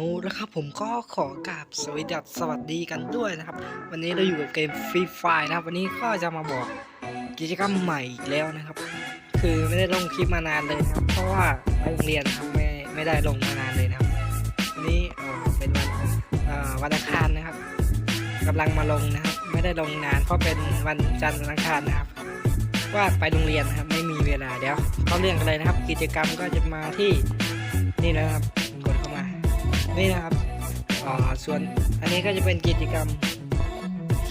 โอ้นะครับผมก็ขอกราบสวัสดีสวัสดีกันด้วยนะครับ วันนี้เราอยู่กับเกมฟรีไฟนะครับ วันนี้ก็จะมาบอกกิจกรรมใหม่อีกแล้วนะครับ คือไม่ได้ลงคลิปมานานเลยนะครับ เพราะว่าไปโรงเรียนครับไม่ไม่ได้ลงมานานเลยนะครับวันนี้เออเป็นวันเอ่อวันอังคารนะครับกำลังมาลงนะครับ ไม่ได้ลงนานเพราะเป็นวันจันทร์อังคารนะครับ ว่าไปโรงเรียนนะครับไม่มีเวลาเดี๋ยวเข้าเรื่องกันเลยนะครับ กิจกรรมก็จะมาที่นี่นะครับ นี่นะครับอ่าส่วนอันนี้ก็จะเป็นกิจกรรม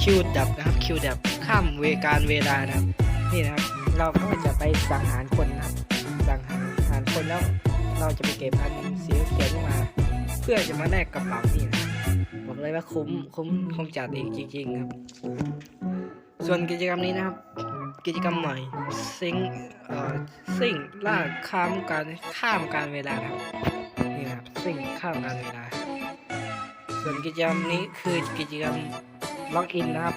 คิวดับนะครับคิวดับข้ามเวการเวลานะครับนี่นะครับเราก็จะไปสังหารคนนะครับสังหารหารคนแล้วเราจะไปเก็บอันสีเขียวมา เพื่อจะมาแลกกระเป๋านี่นะบอกเลยว่าคุ้มคุ้มคุ้มจัดเองจริงๆครับ ส่วนกิจกรรมนี้นะครับ กิจกรรมใหม่ซิงเอ่อซิงล่าข้ามการข้ามการเวลานะครับ นี่นะครับซิ่งข้ามการเวลา ส่วนกิจกรรมนี้คือกิจกรรมล็อกอินนะครับ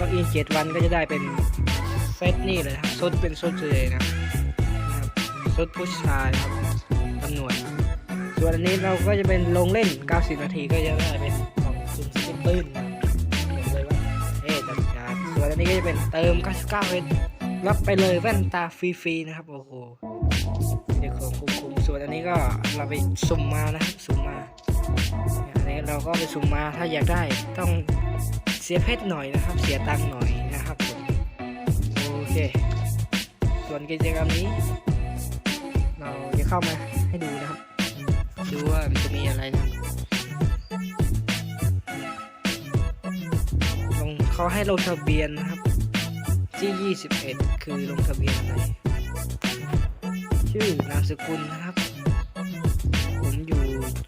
ล็อกอินเจ็ดวันก็จะได้เป็นเซตนี่เลยครับชุดเป็นชุดเลยนะครับชุดผู้ชายครับตำรวจส่วนอันนี้เราก็จะเป็นลงเล่น 90 นาทีก็จะได้เป็นของซุนซิปปืนนะบอกเลยว่าเอ๊ะจัดจานส่วนอันนี้ก็จะเป็นเติม 99เป็นรับไปเลยแว่นตาฟรีๆนะครับโอ้โห เด็กของคุ้มส่วนอันนี้ก็เราไปสุ่มมานะครับสุ่มมานี่ยอันนี้เราก็ไปสุ่มมาถ้าอยากได้ต้องเสียเพชรหน่อยนะครับ เสียตังค์หน่อยนะครับผมโอเค ส่วนกิจกรรมนี้ เราจะเข้ามาให้ดูนะครับ ดูว่ามันจะมีอะไรนะลงเขาให้ลงทะเบียนนะครับที่ 21 คือลงทะเบียนอะไร ชื่อนามสกุลนะครับ ผมอยู่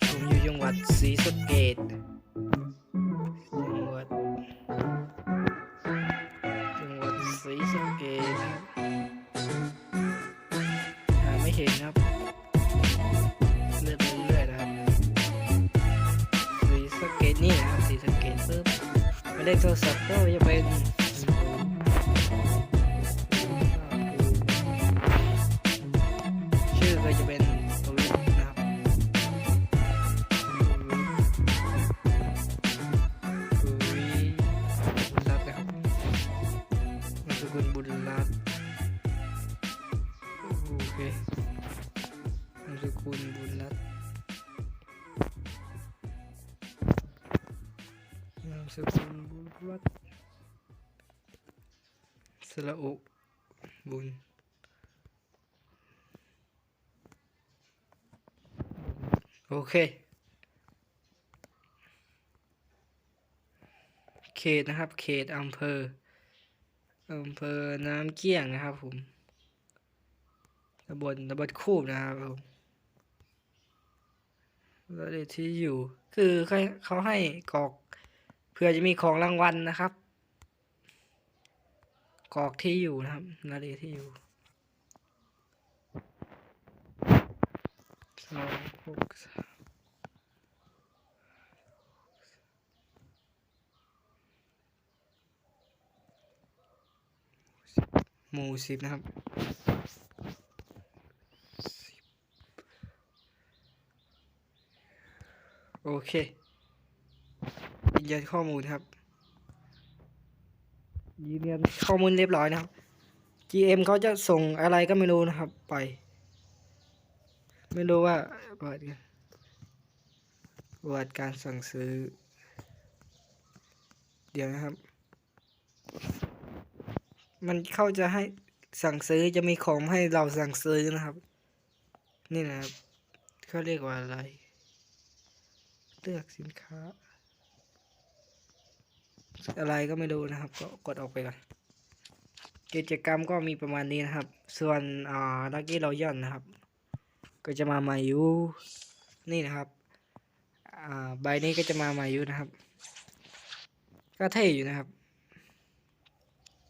ผมอยู่จังหวัดศรีสะเกดจังหวัดจังหวัดศรีสะเกดครับหาไม่เห็นครับเลื่อนไปเรื่อยๆนะครับศรีสะเกดนี่นะครับศรีสะเกดปึ๊บหมายเลขโทรศัพท์ก็จะเป็น ก็จะเป็นปวิทย์นะครับปวิทย์บุญรัตน์นะครับนามสกุลบุญรัตน์โอเคนามสกุลบุญรัตน์นามสกุลบุญรัตน์สระอุบุญ โอเค เขตนะครับ เขตอำเภออำเภอน้ำเกี้ยงนะครับผมตำบลตำบลคูบนะครับผมแล้วเลที่อยู่ คือเขาเขาให้กรอกเพื่อจะมีของรางวัลนะครับกรอกที่อยู่นะครับนาเลที่อยู่ องหกสามหมู่สิบนะครับ10โอเคยืนยันข้อมูลครับยืนยันข้อมูลเรียบร้อยนะครับ GM เขาจะส่งอะไรก็ไม่รู้นะครับ ไป ไม่รู้ว่าเปิดกันเปิดการสั่งซื้อ เดี๋ยวนะครับ มันเขาจะให้สั่งซื้อจะมีของให้เราสั่งซื้อนะครับ นี่นะครับเขาเรียกว่าอะไร เลือกสินค้า อะไรก็ไม่รู้นะครับ ก็กดออกไปก่อนกิจกรรมก็มีประมาณนี้นะครับ ส่วนอ่าลักกี้รอยอนนะครับ ก็จะมาใหม่อยู่นี่นะครับใบนี้ก็จะมาใหม่อยู่นะครับ ก็เท่อยู่นะครับ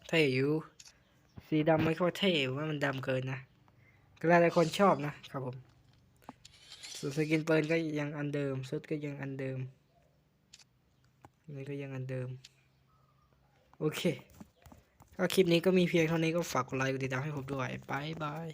เท่อยู่ สีดำไม่ค่อยเท่ว่ามันดำเกินนะก็แล้วแต่คนชอบนะครับผมส่วนสกินเปิลก็ยังอันเดิมชุดก็ยังอันเดิมนี่ก็ยังอันเดิม โอเค ก็คลิปนี้ก็มีเพียงเท่านี้ก็ฝากกดไลค์กดติดตามให้ผมด้วยบายบาย